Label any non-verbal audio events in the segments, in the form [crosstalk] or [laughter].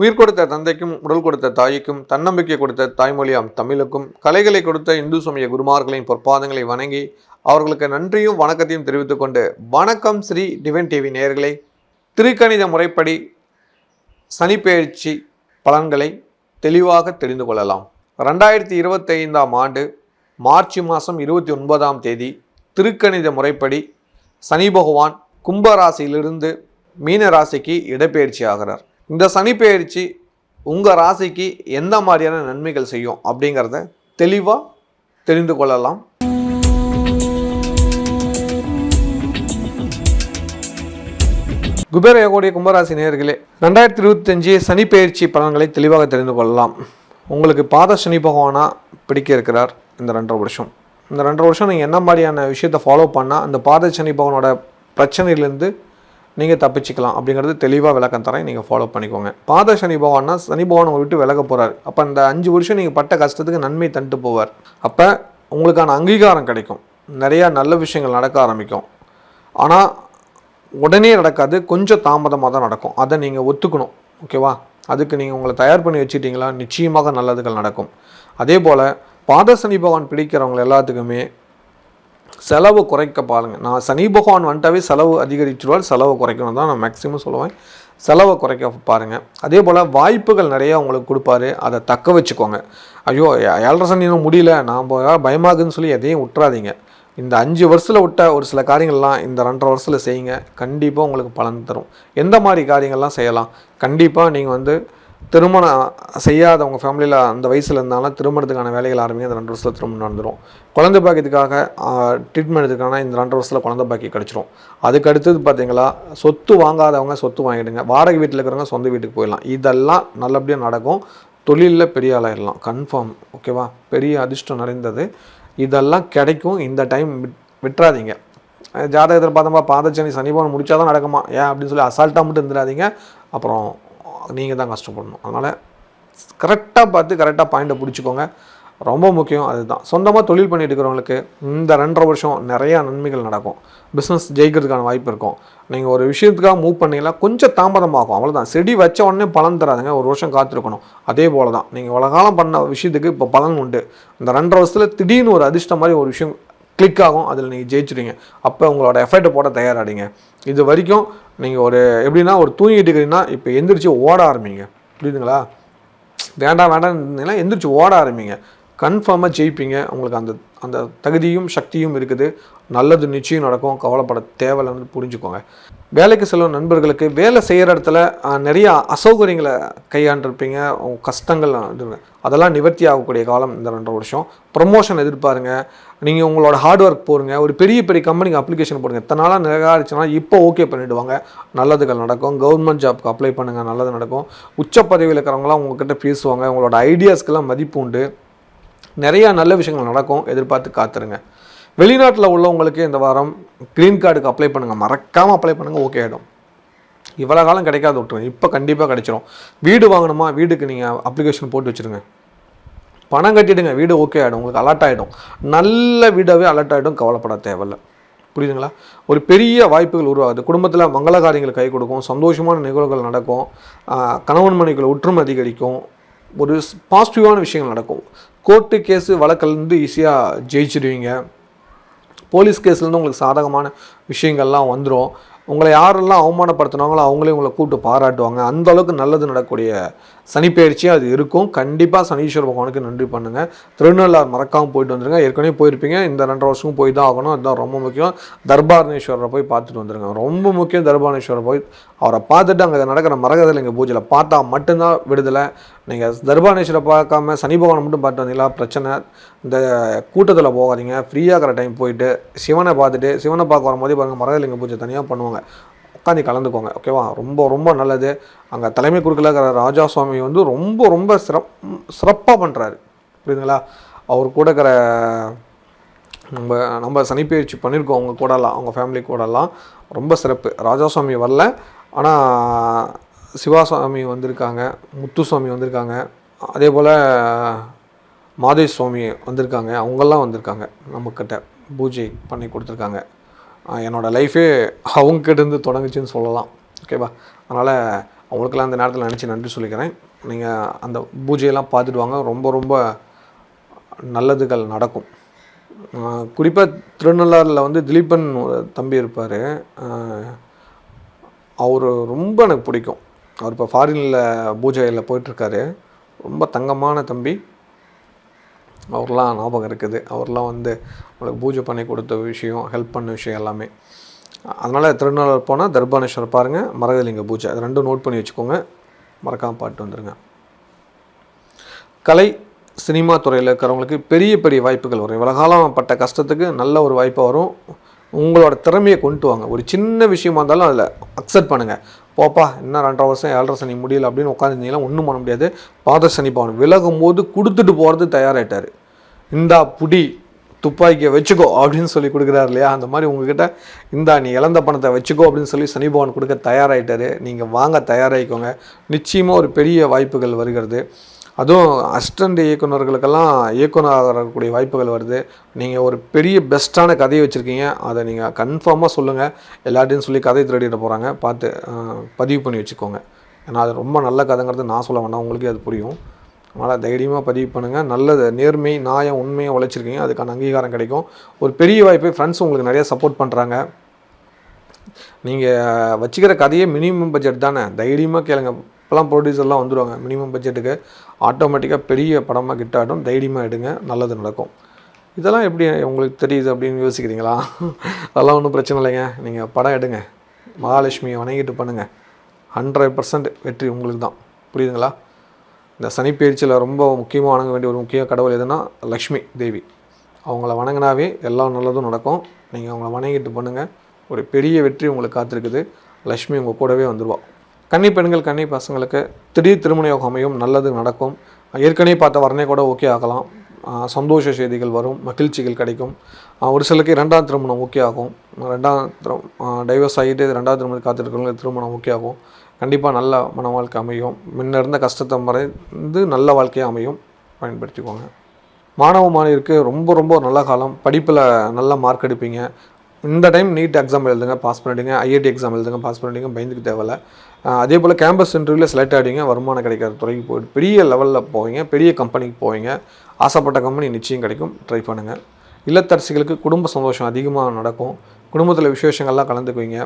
உயிர் கொடுத்த தந்தைக்கும் உடல் கொடுத்த தாய்க்கும் தன்னம்பிக்கை கொடுத்த தாய்மொழியாம் தமிழுக்கும் கலைகளை கொடுத்த இந்து சமய குருமார்களின் பொற்பாதங்களை வணங்கி அவர்களுக்கு நன்றியும் வணக்கத்தையும் தெரிவித்துக் கொண்டு வணக்கம் ஸ்ரீ டிவன் டிவி நேயர்களே. திருக்கணித முறைப்படி சனிப்பெயர்ச்சி பலன்களை தெளிவாக தெரிந்து கொள்ளலாம். ரெண்டாயிரத்தி இருபத்தைந்தாம் ஆண்டு மார்ச் மாதம் இருபத்தி ஒன்பதாம் தேதி திருக்கணித முறைப்படி சனி பகவான் கும்ப ராசியிலிருந்து மீன ராசிக்கு இடப்பெயர்ச்சி ஆகிறார். இந்த சனி பெயர்ச்சி உங்கள் ராசிக்கு எந்த மாதிரியான நன்மைகள் செய்யும் அப்படிங்கிறத தெளிவாக தெரிந்து கொள்ளலாம். குபேர யோகோடைய கும்பராசி நேயர்களே ரெண்டாயிரத்தி இருபத்தஞ்சு சனி பயிற்சி பலன்களை தெளிவாக தெரிந்து கொள்ளலாம். உங்களுக்கு பாத சனி பகவானா பிடிக்க இருக்கிறார் இந்த ரெண்டரை வருஷம். இந்த ரெண்டரை வருஷம் நீங்கள் என்ன மாதிரியான விஷயத்தை ஃபாலோ பண்ணால் அந்த பாத சனி பகவானோட பிரச்சனையிலேருந்து நீங்கள் தப்பிச்சிக்கலாம் அப்படிங்கிறது தெளிவாக விளக்கம் தரேன். நீங்கள் ஃபாலோ பண்ணிக்கோங்க. பாத சனி பகவான்னா சனி பகவான் உங்களை விட்டு விலக போகிறார் அப்போ இந்த அஞ்சு வருஷம் நீங்கள் பட்ட கஷ்டத்துக்கு நன்மை தந்துட்டு போவார். அப்போ உங்களுக்கான அங்கீகாரம் கிடைக்கும். நிறையா நல்ல விஷயங்கள் நடக்க ஆரம்பிக்கும். ஆனால் உடனே நடக்காது. கொஞ்சம் தாமதமாக தான் நடக்கும். அதை நீங்கள் ஒத்துக்கணும். ஓகேவா அதுக்கு நீங்கள் உங்களை தயார் பண்ணி வச்சுட்டீங்களா? நிச்சயமாக நல்லதுகள் நடக்கும். அதே போல் பாத சனி பகவான் பிடிக்கிறவங்க எல்லாத்துக்குமே செலவு குறைக்க பாருங்க. நான் சனி பகவான் வந்துட்டாவே செலவு அதிகரிச்சிருவாள் செலவு குறைக்கணும் தான் நான் மேக்ஸிமம் சொல்லுவேன். செலவை குறைக்க பாருங்கள் அதே போல் வாய்ப்புகள் நிறையா உங்களுக்கு கொடுப்பாரு. அதை தக்க வச்சுக்கோங்க. ஐயோ ஏழரை சனி இன்னும் முடியல நான் பயமாகுதுன்னு சொல்லி எதையும் விட்டுறாதீங்க. இந்த அஞ்சு வருஷத்தில் விட்ட ஒரு சில காரியங்கள்லாம் இந்த ரெண்டரை வருஷத்தில் செய்யுங்க. கண்டிப்பாக உங்களுக்கு பலன் தரும். எந்த மாதிரி காரியங்கள்லாம் செய்யலாம்? கண்டிப்பாக நீங்கள் வந்து திருமணம் செய்யாதவங்க ஃபேமிலியில் அந்த வயசில் இருந்தாலும் திருமணத்துக்கான வேலைகள் ஆரம்பிங்க இந்த ரெண்டு வருஷத்தில் திருமணம் நடந்துடும் குழந்தை பாக்கியத்துக்காக ட்ரீட்மெண்ட் எடுத்துக்கான இந்த ரெண்டு வருஷத்தில் குழந்தை பாக்கி கிடச்சிரும். அதுக்கு அடுத்தது பார்த்தீங்களா சொத்து வாங்காதவங்க சொத்து வாங்கிடுங்க. வாடகை வீட்டில் இருக்கிறவங்க சொந்த வீட்டுக்கு போயிடலாம். இதெல்லாம் நல்லபடியாக நடக்கும். தொழிலில் பெரிய ஆளாயிடலாம். கன்ஃபார்ம் ஓகேவா பெரிய அதிர்ஷ்டம் நிறைந்தது. இதெல்லாம் கிடைக்கும். இந்த டைம் விட் விட்டுறாதீங்க. ஜாதகத்தில் பார்த்தோமா பாதச்சனி சனிபவன் முடிச்சா தான் நடக்குமா? ஏன் அப்படின்னு சொல்லி அசால்ட்டாக மட்டும் இருந்துடாதீங்க. அப்புறம் நீங்கள் தான் கஷ்டப்படணும். அதனால் கரெக்டாக பார்த்து கரெக்டாக பாயிண்ட்டை பிடிச்சிக்கோங்க. ரொம்ப முக்கியம் அதுதான். சொந்தமாக தொழில் பண்ணிட்டு இருக்கிறவங்களுக்கு இந்த ரெண்டரை வருஷம் நிறையா நன்மைகள் நடக்கும். பிஸ்னஸ் ஜெயிக்கிறதுக்கான வாய்ப்பு இருக்கும். நீங்கள் ஒரு விஷயத்துக்காக மூவ் பண்ணிங்கன்னா கொஞ்சம் தாமதமாகும். அவ்வளோதான் செடி வச்ச உடனே பலன் தராதுங்க. ஒரு வருஷம் காத்திருக்கணும். அதே போல தான் நீங்கள் இவ்வளோ காலம் பண்ண விஷயத்துக்கு இப்போ பலன் உண்டு. இந்த ரெண்டரை வருஷத்தில் திடீர்னு ஒரு அதிர்ஷ்டம் மாதிரி ஒரு விஷயம் கிளிக் ஆகும் அதில் நீங்கள் ஜெயிச்சிடுங்க அப்போ உங்களோட எஃபர்ட்டை போட தயாராடிங்க இது வரைக்கும் நீங்கள் ஒரு எப்படின்னா ஒரு தூங்கிட்டு இருக்கிறீங்கன்னா இப்போ எந்திரிச்சு ஓட ஆரம்பிங்க. புரியுதுங்களா? வேண்டாம் வேண்டாம் இருந்தீங்கன்னா எந்திரிச்சு ஓட ஆரம்பிங்க. கன்ஃபார்மாக ஜெயிப்பீங்க. உங்களுக்கு அந்த அந்த தகுதியும் சக்தியும் இருக்குது. நல்லது நிச்சயம் நடக்கும். கவலைப்பட தேவையில்லைன்னு புரிஞ்சுக்கோங்க. வேலைக்கு செல்லும் நண்பர்களுக்கு வேலை செய்கிற இடத்துல நிறையா அசௌகரியங்களை கையாண்டிருப்பீங்க. உங்கள் கஷ்டங்கள் அதெல்லாம் நிவர்த்தி ஆகக்கூடிய காலம் இந்த ரெண்டரை வருஷம். ப்ரொமோஷன் எதிர்பாருங்க. நீங்கள் உங்களோட ஹார்ட் ஒர்க் போடுங்க. ஒரு பெரிய பெரிய கம்பெனிக்கு அப்ளிகேஷன் போடுங்க. இத்தனை நாளாக நிராகரிச்சுன்னா இப்போ ஓகே பண்ணிவிடுவாங்க நல்லதுகள் நடக்கும். கவர்மெண்ட் ஜாப்க்கு அப்ளை பண்ணுங்கள் நல்லது நடக்கும். உச்ச பதவியில் இருக்கிறவங்களாம் உங்ககிட்ட பேசுவாங்க. உங்களோட ஐடியாஸ்க்கெல்லாம் மதிப்பு உண்டு. நிறையா நல்ல விஷயங்கள் நடக்கும் எதிர்பார்த்து காத்துருங்க. வெளிநாட்டில் உள்ளவங்களுக்கு இந்த வாரம் க்ரீன் கார்டுக்கு அப்ளை பண்ணுங்கள் மறக்காமல் அப்ளை பண்ணுங்கள் ஓகே ஆகிடும் இவ்வளோ காலம் கிடைக்காது விட்டுருங்க இப்போ கண்டிப்பாக கிடைச்சிரும். வீடு வாங்கணுமா? வீடுக்கு நீங்கள் அப்ளிகேஷன் போட்டு வச்சுருங்க. பணம் கட்டிடுங்க வீடு ஓகே ஆகிடும் உங்களுக்கு அலர்ட் ஆகிடும் நல்ல வீடாகவே அலர்ட் ஆகிடும் கவலைப்பட தேவையில்ல. புரியுதுங்களா? ஒரு பெரிய வாய்ப்புகள் உருவாகுது. குடும்பத்தில் மங்கள காரியங்கள் கை கொடுக்கும். சந்தோஷமான நிகழ்வுகள் நடக்கும். கணவன் மனைவிகள் ஒற்றுமை அதிகரிக்கும். ஒரு பாசிட்டிவான விஷயங்கள் நடக்கும். கோர்ட்டு கேஸு வழக்கிலேருந்து ஈஸியாக ஜெயிச்சிடுவீங்க. போலீஸ் கேஸ்லேருந்து உங்களுக்கு சாதகமான விஷயங்கள்லாம் வந்துடும் உங்களை யாரெல்லாம் அவமானப்படுத்தினாங்களோ அவங்களே உங்களை கூப்பிட்டு பாராட்டுவாங்க. அந்த அளவுக்கு நல்லது நடக்கக்கூடிய சனிப்பெயர்ச்சியாக அது இருக்கும். கண்டிப்பாக சனீஸ்வர பகவானுக்கு நன்றி பண்ணுங்கள் திருநள்ளார் மறக்காமல் போயிட்டு வந்துருங்க. ஏற்கனவே போயிருப்பீங்க. இந்த ரெண்டரை வருஷமும் போய் தான் ஆகணும். அதுதான் ரொம்ப முக்கியம். தர்பாரணேஸ்வரரை போய் பார்த்துட்டு வந்துருங்க. ரொம்ப முக்கியம் தர்பாரணேஸ்வரர் போய். அவரை பார்த்துட்டு அங்கே நடக்கிற மரகதலிங்க பூஜையில் பார்த்தா மட்டும்தான் விடுதலை. நீங்கள் தர்பாரணேஸ்வரை பார்க்காம சனி பகவானை மட்டும் பார்த்து வந்தீங்களா? பிரச்சனை. இந்த கூட்டத்தில் போகாதீங்க. ஃப்ரீயாக இருக்கிற டைம் போயிட்டு சிவனை பார்த்துட்டு சிவனை பார்க்க வரும்போதே பாருங்கள் மரகலிங்க பூஜை தனியாக பண்ணுவாங்க. உட்காந்து கலந்துக்கோங்க ஓகேவா ரொம்ப ரொம்ப நல்லது. அங்கே தலைமை குறுக்கில் இருக்கிற ராஜா சுவாமி வந்து ரொம்ப ரொம்ப சிறப் சிறப்பாக பண்ணுறாரு புரியுதுங்களா? அவர் கூட இருக்கிற நம்ம நம்ம சனிப்பயிற்சி பண்ணியிருக்கோம் அவங்க கூடலாம் அவங்க ஃபேமிலி கூடலாம். ரொம்ப சிறப்பு. ராஜாசுவாமி வரல. ஆனால் சிவாசாமி வந்திருக்காங்க முத்துசுவாமி வந்திருக்காங்க அதே போல் மாதேஷ் சுவாமி வந்திருக்காங்க அவங்கெல்லாம் வந்திருக்காங்க நம்மக்கிட்ட பூஜை பண்ணி கொடுத்துருக்காங்க. என்னோடய லைஃபே அவங்ககிட்டருந்து தொடங்குச்சுன்னு சொல்லலாம். ஓகேவா அதனால் அவங்களுக்கெல்லாம் அந்த நேரத்தில் நினச்சி நன்றி சொல்லிக்கிறேன். நீங்கள் அந்த பூஜையெல்லாம் பார்த்துட்டு வாங்க. ரொம்ப ரொம்ப நல்லதுகள் நடக்கும். குறிப்பாக திருநள்ளாறில் வந்து திலீபன் தம்பி இருப்பார். அவர் ரொம்ப எனக்கு பிடிக்கும். அவர் இப்போ ஃபாரினில் பூஜையில் போயிட்டுருக்காரு ரொம்ப தங்கமான தம்பி. அவர்லாம் ஞாபகம் இருக்குது. அவர்லாம் வந்து உங்களுக்கு பூஜை பண்ணி கொடுத்த விஷயம் ஹெல்ப் பண்ண விஷயம் எல்லாமே. அதனால் திருநள்ளாறு போனால் தர்பானேஸ்வர் பாருங்கள் மரகலிங்க பூஜை. அது ரெண்டும் நோட் பண்ணி வச்சுக்கோங்க. மறக்காமல் பாட்டு வந்துடுங்க கலை சினிமா துறையில் இருக்கிறவங்களுக்கு பெரிய பெரிய வாய்ப்புகள் வரும். இவ்வளோ காலம் பட்ட கஷ்டத்துக்கு நல்ல ஒரு வாய்ப்பு வரும். உங்களோட திறமையை கொண்டு வாங்க. ஒரு சின்ன விஷயமா இருந்தாலும் அதில் அக்செப்ட் பண்ணுங்கள் போப்பா இன்னும் ரெண்டரை வருஷம் ஏழரை சனி முடியல அப்படின்னு உட்காந்துருந்தீங்கன்னா ஒன்றும் பண்ண முடியாது. பாத சனி பவன் விலகும் போது கொடுத்துட்டு போகிறது தயாராகிட்டார் இந்தா புடி துப்பாக்கியை வச்சுக்கோ அப்படின்னு சொல்லி கொடுக்குறாரு இல்லையா? அந்த மாதிரி உங்ககிட்ட இந்தா நீ இழந்த பணத்தை வச்சுக்கோ அப்படின்னு சொல்லி சனி பகவான் கொடுக்க தயாராகிட்டாரு நீங்கள் வாங்க தயாராகிக்கோங்க. நிச்சயமாக ஒரு பெரிய வாய்ப்புகள் வருகிறது. அதுவும் அசிஸ்டண்ட் இயக்குனர்களுக்கெல்லாம் இயக்குனர் ஆகக்கூடிய வாய்ப்புகள் வருது. நீங்கள் ஒரு பெரிய பெஸ்ட்டான கதையை வச்சுருக்கீங்க. அதை நீங்கள் கன்ஃபார்மாக சொல்லுங்கள் எல்லாத்தையும் சொல்லி கதை திருடிட போகிறாங்க பார்த்து பதிவு பண்ணி வச்சுக்கோங்க. ஏன்னா அது ரொம்ப நல்ல கதைங்கிறது நான் சொல்ல வேண்டாம் உங்களுக்கே அது புரியும். அதனால் தைரியமாக பதிவு பண்ணுங்கள் நல்லது நேர்மை நியாயம் உண்மையை உழைச்சிருக்கீங்க. அதுக்கான அங்கீகாரம் கிடைக்கும். ஒரு பெரிய வாய்ப்பு ஃப்ரெண்ட்ஸ் உங்களுக்கு நிறைய சப்போர்ட் பண்ணுறாங்க நீங்கள் வச்சுக்கிற கதையே மினிமம் பட்ஜெட் தானே? தைரியமாக கேளுங்க. இப்போலாம் ப்ரொடியூசர்லாம் வந்துடுவாங்க மினிமம் பட்ஜெட்டுக்கு ஆட்டோமேட்டிக்காக பெரிய படமாக கிட்ட ஆகிடும் தைரியமாக எடுங்க. நல்லது நடக்கும். இதெல்லாம் எப்படி உங்களுக்கு தெரியுது அப்படின்னு யோசிக்கிறீங்களா? [laughs] அதெல்லாம் ஒன்றும் பிரச்சனை இல்லைங்க. நீங்கள் படம் எடுங்க. மகாலட்சுமியை வணங்கிட்டு பண்ணுங்கள் ஹண்ட்ரட் பர்சன்ட் வெற்றி உங்களுக்கு தான். புரியுதுங்களா? இந்த சனிப்பயிற்சியில் ரொம்ப முக்கியமாக வணங்க வேண்டிய ஒரு முக்கிய கடவுள் எதுனா லக்ஷ்மி தேவி. அவங்கள வணங்கினாவே எல்லா நல்லதும் நடக்கும். நீங்கள் அவங்கள வணங்கிட்டு பண்ணுங்கள் ஒரு பெரிய வெற்றி உங்களுக்கு காத்திருக்குது. லக்ஷ்மி உங்கள் கூடவே வந்துடுவாள் கன்னி பெண்கள் கன்னி பசங்களுக்கு திடீர் திருமண யோகம் அமையும். நல்லது நடக்கும். ஏற்கனவே பார்த்த வரனே கூட ஓகே ஆகலாம். சந்தோஷ செய்திகள் வரும். மகிழ்ச்சிகள் கிடைக்கும். ஒரு சிலருக்கு ரெண்டாம் திருமணம் ஓகே ஆகும். ரெண்டாம் திரும் டைவர்ஸ் ஆகிட்டு ரெண்டாம் திருமணம் காத்திருக்கிறவங்களுக்கு திருமணம் ஓகே ஆகும். கண்டிப்பாக நல்ல மன வாழ்க்கை அமையும். முன்ன இருந்த கஷ்டத்தை மறைந்து நல்ல வாழ்க்கையாக அமையும். பயன்படுத்திக்கோங்க. மாணவ மாணவிற்கு ரொம்ப ரொம்ப நல்ல காலம். படிப்பில் நல்ல மார்க் எடுப்பீங்க. இந்த டைம் நீட் எக்ஸாம் எழுதுங்க பாஸ் பண்ணிடுங்க. ஐஐடி எக்ஸாம் எழுதுங்க பாஸ் பண்ணிடுங்க. பயந்துக்கு தேவையில்ல. அதே போல் கேம்பஸ் இன்டர்வியூவில் செலக்ட் ஆகிடுங்க வருமானம் கிடைக்கிற துறைக்கு போயிட்டு பெரிய லெவலில் போவீங்க. பெரிய கம்பெனிக்கு போவீங்க. ஆசைப்பட்ட கம்பெனி நிச்சயம் கிடைக்கும். ட்ரை பண்ணுங்கள் இல்லத்தரசிகளுக்கு குடும்ப சந்தோஷம் அதிகமாக நடக்கும். குடும்பத்தில் விசேஷங்கள்லாம் கலந்துக்குவீங்க.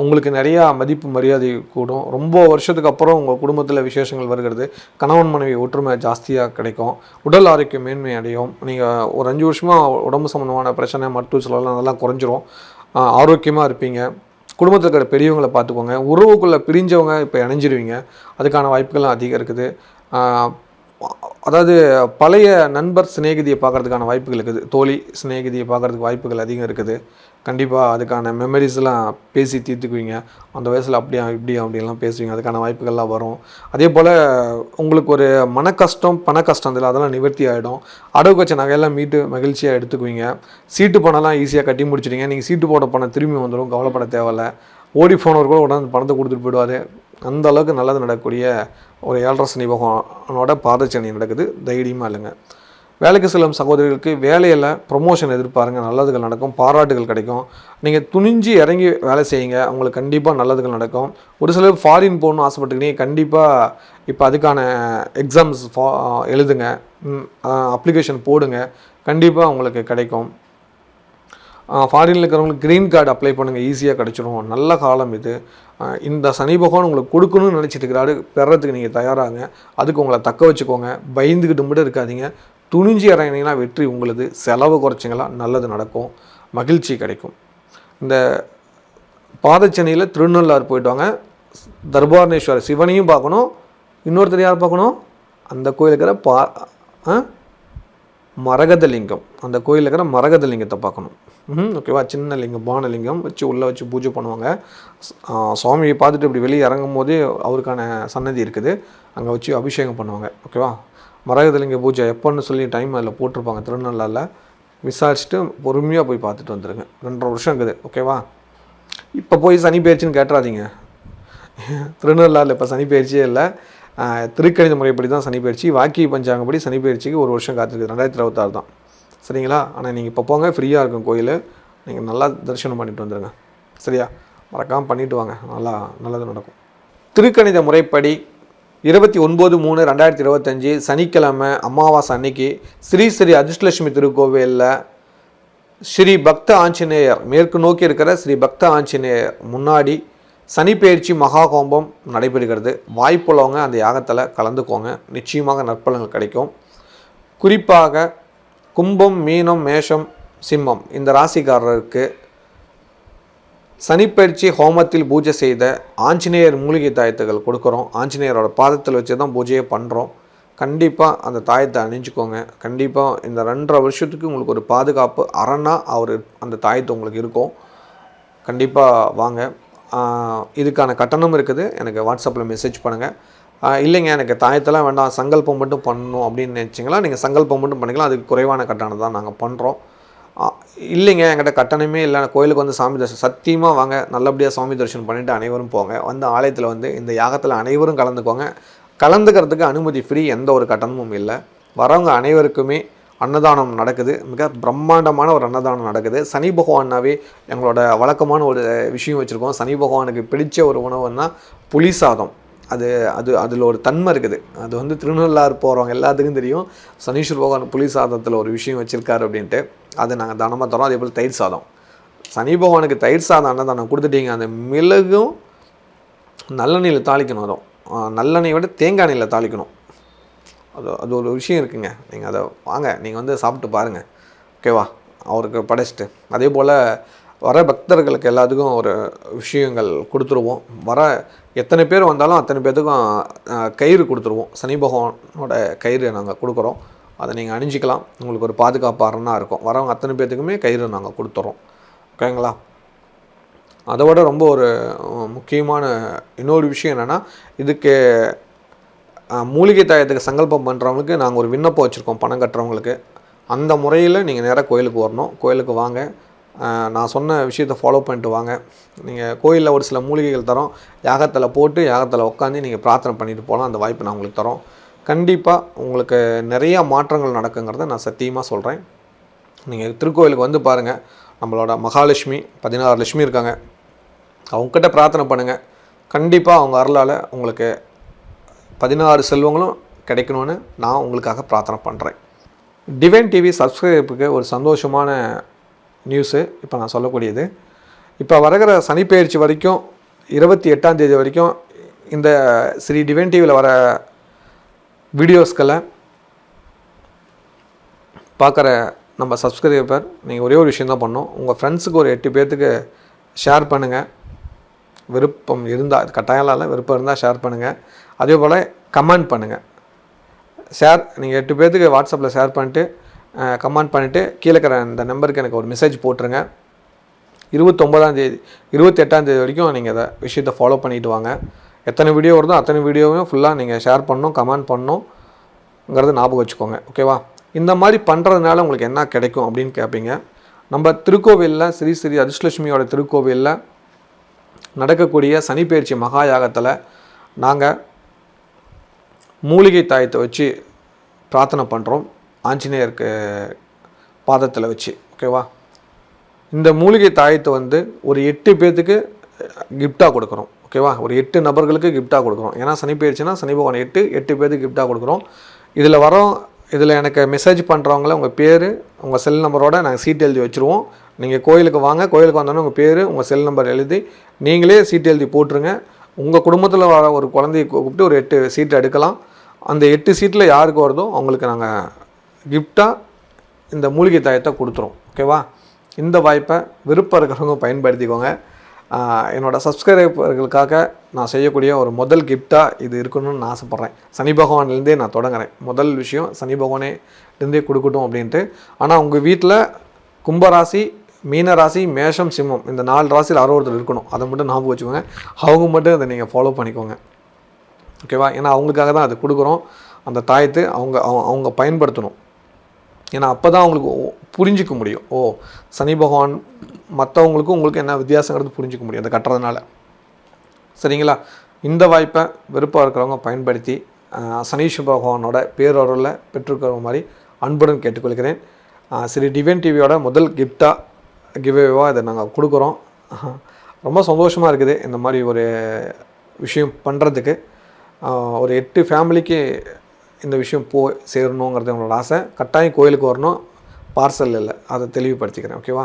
உங்களுக்கு நிறையா மதிப்பு மரியாதை கூடும். ரொம்ப வருஷத்துக்கு அப்புறம் உங்கள் குடும்பத்தில் விசேஷங்கள் வருகிறது. கணவன் மனைவி ஒற்றுமை ஜாஸ்தியாக கிடைக்கும். உடல் ஆரோக்கியம் மேன்மை அடையும். நீங்கள் ஒரு அஞ்சு வருஷமாக உடம்பு சம்மந்தமான பிரச்சனை மருத்துவ செலவெல்லாம் அதெல்லாம் குறைஞ்சிரும். ஆரோக்கியமாக இருப்பீங்க. குடும்பத்தில் இருக்கிற பெரியவங்களை பார்த்துக்கோங்க. உறவுக்குள்ளே பிரிஞ்சவங்க இப்போ இணைஞ்சிருவீங்க. அதுக்கான வாய்ப்புகள்லாம் அதிகம் இருக்குது. அதாவது பழைய நண்பர் சிநேகிதியை பார்க்கறதுக்கான வாய்ப்புகள் இருக்குது. தோழி சிநேகிதியை பார்க்கறதுக்கு வாய்ப்புகள் அதிகம் இருக்குது. கண்டிப்பாக அதுக்கான மெமரிஸ்லாம் பேசி தீர்த்துக்குவீங்க. அந்த வயசில் அப்படியா இப்படி அப்படிலாம் பேசுவீங்க. அதுக்கான வாய்ப்புகள்லாம் வரும். அதே போல் உங்களுக்கு ஒரு மன கஷ்டம் பண கஷ்டம் இதில் அதெல்லாம் நிவர்த்தி ஆகிடும் அடகு வச்ச நகையெல்லாம் மீட்டு மகிழ்ச்சியாக எடுத்துக்குவீங்க. சீட்டு பணம்லாம் ஈஸியாக கட்டி முடிச்சிடுங்க நீங்கள் சீட்டு போட பணம் திரும்பி வந்துடும். கவலைப்பட தேவையில்ல. ஓடி போனவர் கூட உடனே பணத்தை கொடுத்துட்டு போயிடுவார். அந்த அளவுக்கு நல்லது நடக்கக்கூடிய ஒரு ஏழரை சனி பகவானோட பாதச்சனி நடக்குது. தைரியமாக இல்லைங்க. வேலைக்கு செல்லும் சகோதரிகளுக்கு வேலையில் ப்ரொமோஷன் எதிர்பாருங்க. நல்லதுகள் நடக்கும். பாராட்டுகள் கிடைக்கும். நீங்கள் துணிஞ்சு இறங்கி வேலை செய்யுங்க. உங்களுக்கு கண்டிப்பாக நல்லதுகள் நடக்கும். ஒரு சிலர் ஃபாரின் போகணும்னு ஆசைப்பட்டுக்கிறீங்க கண்டிப்பாக இப்போ அதுக்கான எக்ஸாம்ஸ் ஃபா எழுதுங்க. அப்ளிகேஷன் போடுங்க. கண்டிப்பாக உங்களுக்கு கிடைக்கும். ஃபாரினில் இருக்கிறவங்களுக்கு க்ரீன் கார்டு அப்ளை பண்ணுங்கள் ஈஸியாக கிடச்சிரும். நல்ல காலம் இது. இந்த சனி பகவான் உங்களுக்கு கொடுக்கணும்னு நினச்சிட்டு இருக்கிறாரு பெறத்துக்கு நீங்கள் தயாராங்க. அதுக்கு உங்களை தக்க வச்சுக்கோங்க. பயந்துக்கிட்டு மட்டும் இருக்காதீங்க. துணிஞ்சி இறங்கினீங்கன்னா வெற்றி உங்களது. செலவு குறைச்சிங்களா நல்லது நடக்கும். மகிழ்ச்சி கிடைக்கும். இந்த பாதச்சனையில் திருநள்ளாறு போயிட்டு வாங்க. தர்பாரணேஸ்வரர் சிவனையும் பார்க்கணும். இன்னொருத்தர் யார் பார்க்கணும்? அந்த கோயிலுக்கு இருக்கிற பா மரகதலிங்கம். அந்த கோயிலில் இருக்கிற மரகதலிங்கத்தை பார்க்கணும். ஓகேவா சின்ன லிங்கம் பானலிங்கம் வச்சு உள்ளே வச்சு பூஜை பண்ணுவாங்க. சுவாமியை பார்த்துட்டு இப்படி வெளியே இறங்கும் போதே அவருக்கான சன்னதி இருக்குது. அங்கே வச்சு அபிஷேகம் பண்ணுவாங்க ஓகேவா மரகதலிங்க பூஜை எப்போன்னு சொல்லி டைம் அதில் போட்டிருப்பாங்க திருநள்ளாரில் விசாரிச்சுட்டு பொறுமையாக போய் பார்த்துட்டு வந்துடுங்க ரெண்டரை வருஷம் இருக்குது ஓகேவா இப்போ போய் சனி பயிற்சின்னு கேட்டுறாதீங்க. திருநள்ளாரில் இப்போ சனி பயிற்சியே இல்லை. திருக்கணித முறைப்படி தான் சனி பயிற்சி. வாக்கி பஞ்சாங்கப்படி சனி பயிற்சிக்கு ஒரு வருஷம் காத்திருக்கு ரெண்டாயிரத்தி இருபத்தாறு தான் சரிங்களா? ஆனால் நீங்கள் இப்போ போங்க. ஃப்ரீயாக இருக்கும் கோயில். நீங்கள் நல்லா தரிசனம் பண்ணிட்டு வந்துடுங்க சரியா? மறக்காமல் பண்ணிட்டு வாங்க. நல்லா நல்லது நடக்கும். திருக்கணித முறைப்படி இருபத்தி ஒன்பது மூணு ரெண்டாயிரத்தி இருபத்தஞ்சி சனிக்கிழமை அமாவாசை அன்னைக்கு ஸ்ரீ ஸ்ரீ அதிர்ஷ்டலட்சுமி திருக்கோவிலில் ஸ்ரீ பக்த ஆஞ்சநேயர் மேற்கு நோக்கி இருக்கிற ஸ்ரீ பக்த ஆஞ்சநேயர் முன்னாடி சனிப்பெயர்ச்சி மகா கோம்பம் நடைபெறுகிறது. வாய்ப்புள்ளவங்க அந்த யாகத்தில் கலந்துக்கோங்க. நிச்சயமாக நற்பலன்கள் கிடைக்கும். குறிப்பாக கும்பம் மீனம் மேஷம் சிம்மம். இந்த ராசிக்காரருக்கு சனிப்பயிற்சி ஹோமத்தில் பூஜை செய்த ஆஞ்சநேயர் மூலிகை தாயத்துகள் கொடுக்குறோம். ஆஞ்சநேயரோட பாதத்தில் வச்சு தான் பூஜையை பண்ணுறோம் கண்டிப்பாக அந்த தாயத்தை அணிஞ்சுக்கோங்க. கண்டிப்பாக இந்த ரெண்டரை வருஷத்துக்கு உங்களுக்கு ஒரு பாதுகாப்பு அரணாக அவர் அந்த தாயத்தை உங்களுக்கு இருக்கும். கண்டிப்பாக வாங்க. இதுக்கான கட்டணம் இருக்குது. எனக்கு வாட்ஸ்அப்பில் மெசேஜ் பண்ணுங்கள் இல்லைங்க எனக்கு தாயத்தெல்லாம் வேண்டாம். சங்கல்பம் மட்டும் பண்ணணும் அப்படின்னு நினச்சிங்களா? நீங்கள் சங்கல்பம் மட்டும் பண்ணிக்கலாம். அதுக்கு குறைவான கட்டணம் தான் நாங்கள் பண்ணுறோம் இல்லைங்க என்கிட்ட கட்டணமே இல்லை. கோயிலுக்கு வந்து சாமி தரிசனம் சத்தியமாக வாங்க. நல்லபடியாக சாமி தரிசனம் பண்ணிவிட்டு அனைவரும் போங்க. வந்து ஆலயத்தில் வந்து இந்த யாகத்தில் அனைவரும் கலந்துக்கோங்க. கலந்துக்கிறதுக்கு அனுமதி ஃப்ரீ எந்த ஒரு கட்டணமும் இல்லை. வரவங்க அனைவருக்குமே அன்னதானம் நடக்குது. மிக பிரம்மாண்டமான ஒரு அன்னதானம் நடக்குது. சனி பகவான்னாவே எங்களோட வழக்கமான ஒரு விஷயம் வச்சுருக்கோம். சனி பகவானுக்கு பிடிச்ச ஒரு உணவுன்னா புளி சாதம். அது அது அதில் ஒரு தன்மை இருக்குது. அது வந்து திருநள்ளாறு போகிறவங்க எல்லாத்துக்கும் தெரியும். சனீஸ்வர் பகவான் புளி சாதத்தில் ஒரு விஷயம் வச்சுருக்காரு அப்படின்ட்டு அதை நாங்கள் தானமாக தரோம். அதே போல் தயிர் சாதம். சனி பகவானுக்கு தயிர் சாதம் அன்னதானம் கொடுத்துட்டீங்க. அந்த மிளகும் நல்லெண்ணெயில் தாளிக்கணும் அதுவும். ஆஹ் நல்லெண்ணெயை விட தேங்காய் எண்ணெயில் தாளிக்கணும். அது அது ஒரு விஷயம் இருக்குங்க. நீங்கள் அதை வாங்க. நீங்கள் வந்து சாப்பிட்டு பாருங்கள் ஓகேவா? அவருக்கு படைச்சிட்டு. அதே போல் வர பக்தர்களுக்கு எல்லாத்துக்கும் ஒரு விஷயங்கள் கொடுத்துருவோம். வர எத்தனை பேர் வந்தாலும் அத்தனை பேர்த்துக்கும் கயிறு கொடுத்துருவோம். சனி பகவானோட கயிறு நாங்கள் கொடுக்குறோம். அதை நீங்கள் அணிஞ்சிக்கலாம். உங்களுக்கு ஒரு பாதுகாப்பு அரணாக இருக்கும். வரவங்க அத்தனை பேர்த்துக்குமே கயிறு நாங்கள் கொடுத்துறோம். ஓகேங்களா? அதை விட ரொம்ப ஒரு முக்கியமான இன்னொரு விஷயம் என்னென்னா இதுக்கு மூலிகை தாயத்துக்கு சங்கல்பம் பண்ணுறவங்களுக்கு நாங்கள் ஒரு விண்ணப்பம் வச்சுருக்கோம். பணம் கட்டுறவங்களுக்கு. அந்த முறையில் நீங்கள் நேராக கோயிலுக்கு வரணும். கோயிலுக்கு வாங்க. நான் சொன்ன விஷயத்தை ஃபாலோ பண்ணிட்டு வாங்க. நீங்கள் கோயிலில் ஒரு சில மூலிகைகள் தரோம். யாகத்தில் போட்டு யாகத்தில் உட்காந்து நீங்கள் பிரார்த்தனை பண்ணிட்டு போகலாம் அந்த வாய்ப்பு நான் உங்களுக்கு தரோம். கண்டிப்பாக உங்களுக்கு நிறையா மாற்றங்கள் நடக்குங்கிறத நான் சத்தியமாக சொல்கிறேன் நீங்கள் திருக்கோயிலுக்கு வந்து பாருங்கள் நம்மளோட மகாலட்சுமி பதினாறு லட்சுமி இருக்காங்க. அவங்கக்கிட்ட பிரார்த்தனை பண்ணுங்கள் கண்டிப்பாக அவங்க அருளால் உங்களுக்கு பதினாறு செல்வங்களும் கிடைக்கணும்னு நான் உங்களுக்காக பிரார்த்தனை பண்ணுறேன் டிவைன் டிவி சப்ஸ்கிரைபுக்கு ஒரு சந்தோஷமான நியூஸு இப்போ நான் சொல்லக்கூடியது. இப்போ வருகிற சனிப்பெயர்ச்சி வரைக்கும் இருபத்தி எட்டாம் தேதி வரைக்கும் இந்த ஸ்ரீ டிவைன் டிவியில் வர வீடியோஸ்களை பார்க்குற நம்ம சப்ஸ்கிரைபர் நீங்கள் ஒரே ஒரு விஷயம் தான் பண்ணணும். உங்கள் ஃப்ரெண்ட்ஸுக்கு ஒரு எட்டு பேர்த்துக்கு ஷேர் பண்ணுங்கள் விருப்பம் இருந்தால் கட்டாயம்லாம் கட்டாயம் இல்லை விருப்பம் இருந்தால் ஷேர் பண்ணுங்கள் அதே போல் கமெண்ட் பண்ணுங்கள் ஷேர் நீங்கள் எட்டு பேர்த்துக்கு வாட்ஸ்அப்பில் ஷேர் பண்ணிட்டு கமெண்ட் பண்ணிவிட்டு கீழே இருக்கிற இந்த நம்பருக்கு எனக்கு ஒரு மெசேஜ் போட்டுருங்க. இருபத்தொம்போதாம் தேதி இருபத்தெட்டாம் தேதி வரைக்கும் நீங்கள் அதை விஷயத்தை ஃபாலோ பண்ணிட்டு வாங்க. எத்தனை வீடியோ வருதோ அத்தனை வீடியோவையும் ஃபுல்லாக நீங்கள் ஷேர் பண்ணணும் கமெண்ட் பண்ணணுங்கிறது ஞாபகம் வச்சுக்கோங்க. ஓகேவா இந்த மாதிரி பண்ணுறதுனால உங்களுக்கு என்ன கிடைக்கும் அப்படின்னு கேட்பீங்க நம்ம திருக்கோவிலில் ஸ்ரீ ஸ்ரீ அதிர்ஷ்டலட்சுமியோட திருக்கோவிலில் நடக்கக்கூடிய சனிப்பெயர்ச்சி மகா யாகத்தில் நாங்கள் மூலிகை தாயத்தை வச்சு பிரார்த்தனை பண்ணுறோம் ஆஞ்சநேயருக்கு பாதத்தில் வச்சு ஓகேவா இந்த மூலிகை தாயத்தை வந்து ஒரு எட்டு பேர்த்துக்கு கிஃப்டாக கொடுக்குறோம் ஓகேவா ஒரு எட்டு நபர்களுக்கு கிஃப்டாக கொடுக்குறோம். ஏன்னா சனி போயிடுச்சுன்னா சனி பகவான் எட்டு எட்டு பேர்த்துக்கு கிஃப்டாக கொடுக்குறோம். இதில் வரோம் இதில் எனக்கு மெசேஜ் பண்ணுறவங்கள உங்கள் பேர் உங்கள் செல் நம்பரோட நாங்கள் சீட் எழுதி வச்சுருவோம். நீங்கள் கோயிலுக்கு வாங்க கோயிலுக்கு வந்தோன்னே உங்கள் பேர் உங்கள் செல் நம்பர் எழுதி நீங்களே சீட் எழுதி போட்டுருங்க. உங்கள் குடும்பத்தில் வர ஒரு குழந்தைய கூப்பிட்டு ஒரு எட்டு சீட் எடுக்கலாம். அந்த எட்டு சீட்டில் யாருக்கு வருதோ அவங்களுக்கு நாங்கள் கிஃப்டாக இந்த மூலிகை தாயத்தை கொடுத்துரும். ஓகேவா இந்த வாய்ப்பை விருப்பம் இருக்கிறவங்க பயன்படுத்திக்கோங்க என்னோடய சப்ஸ்கிரைபர்களுக்காக நான் செய்யக்கூடிய ஒரு முதல் கிஃப்டாக இது இருக்கணும்னு நான் ஆசைப்பட்றேன். சனி பகவான்லேருந்தே நான் தொடங்குறேன். முதல் விஷயம் சனி பகவானேலேருந்தே கொடுக்கட்டும் அப்படின்ட்டு. ஆனால் உங்கள் வீட்டில் கும்பராசி மீன ராசி மேஷம் சிம்மம் இந்த நாலு ராசியில் யாரோ ஒருத்தர் இருக்கணும். அதை மட்டும் ஞாபகம் வச்சுக்கோங்க. அவங்க மட்டும் அதை நீங்கள் ஃபாலோ பண்ணிக்கோங்க. ஓகேவா ஏன்னா அவங்களுக்காக தான் அது கொடுக்குறோம். அந்த தாயத்தை அவங்க அவங்க- அவங்க பயன்படுத்தணும். ஏன்னா அப்போ தான் அவங்களுக்கு புரிஞ்சிக்க முடியும். ஓ சனி பகவான் மற்றவங்களுக்கும் உங்களுக்கு என்ன வித்தியாசங்கிறது புரிஞ்சிக்க முடியும் அதை கட்டுறதுனால சரிங்களா? இந்த வாய்ப்பை விருப்பம் இருக்கிறவங்க பயன்படுத்தி ஆஹ், சனீஸ்வர பகவானோட பேரொருளில் பெற்றுக்கிற மாதிரி அன்புடன் கேட்டுக்கொள்கிறேன். ஸ்ரீ டிவைன் டிவியோட முதல் கிஃப்டாக கிவ்வேவாக இதை நாங்கள் கொடுக்குறோம். ரொம்ப சந்தோஷமாக இருக்குது இந்த மாதிரி ஒரு விஷயம் பண்ணுறதுக்கு ஒரு எட்டு ஃபேமிலிக்கு இந்த விஷயம் போ சேரணுங்கிறது உங்களோட ஆசை. கட்டாயம் கோயிலுக்கு வரணும். பார்சல் இல்லை. அதை தெளிவுபடுத்திக்கிறேன். ஓகேவா?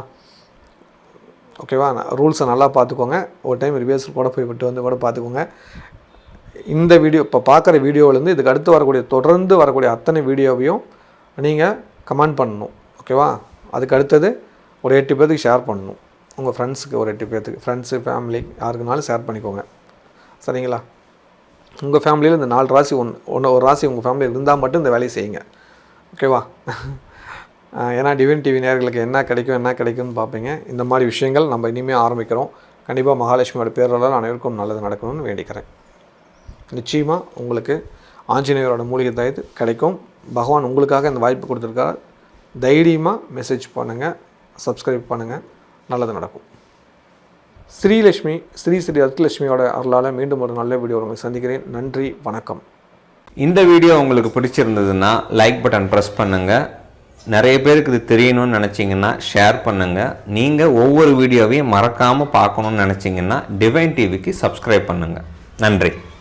ஓகேவா? ரூல்ஸை நல்லா பார்த்துக்கோங்க. ஒரு டைம் ரிவர்சல் கூட போய் விட்டு வந்து கூட பார்த்துக்கோங்க. இந்த வீடியோ இப்போ பார்க்குற வீடியோவிலேருந்து இதுக்கு அடுத்து வரக்கூடிய தொடர்ந்து வரக்கூடிய அத்தனை வீடியோவையும் நீங்கள் கமெண்ட் பண்ணணும். ஓகேவா? அதுக்கு அடுத்தது ஒரு எட்டு பேர்த்துக்கு ஷேர் பண்ணணும். உங்கள் ஃப்ரெண்ட்ஸுக்கு ஒரு எட்டு பேர்த்துக்கு ஃப்ரெண்ட்ஸு ஃபேமிலி யாருக்குனாலும் ஷேர் பண்ணிக்கோங்க. சரிங்களா? உங்கள் ஃபேமிலியில் இந்த நாலு ராசி ஒன்று ஒன்று ஒரு ராசி உங்கள் ஃபேமிலியில் இருந்தால் மட்டும் இந்த வேலையை செய்யுங்க. ஓகேவா ஏன்னா டிவின் டிவி நேர்களுக்கு என்ன கிடைக்கும் என்ன கிடைக்கும்னு பார்ப்பீங்க. இந்த மாதிரி விஷயங்கள் நம்ம இனிமேல் ஆரம்பிக்கிறோம். கண்டிப்பாக மகாலட்சுமியோட பேரலால் அனைவருக்கும் நல்லது நடக்கணும்னு வேண்டிக்கிறேன். நிச்சயமாக உங்களுக்கு ஆஞ்சநேயரோட மூலிகை தயது கிடைக்கும். பகவான் உங்களுக்காக இந்த வாய்ப்பு கொடுத்துருக்கா தைரியமாக மெசேஜ் பண்ணுங்கள் சப்ஸ்கிரைப் பண்ணுங்கள் நல்லது நடக்கும். ஸ்ரீலட்சுமி ஸ்ரீ ஸ்ரீ ரத்லட்சுமியோட அருளால் மீண்டும் ஒரு நல்ல வீடியோ உங்களை சந்திக்கிறேன். நன்றி வணக்கம். இந்த வீடியோ உங்களுக்கு பிடிச்சிருந்ததுன்னா லைக் பட்டன் ப்ரெஸ் பண்ணுங்கள் நிறைய பேருக்கு இது தெரியணும்னு நினச்சிங்கன்னா ஷேர் பண்ணுங்கள் நீங்கள் ஒவ்வொரு வீடியோவையும் மறக்காமல் பார்க்கணும்னு நினச்சிங்கன்னா டிவைன் டிவிக்கு சப்ஸ்கிரைப் பண்ணுங்கள் நன்றி.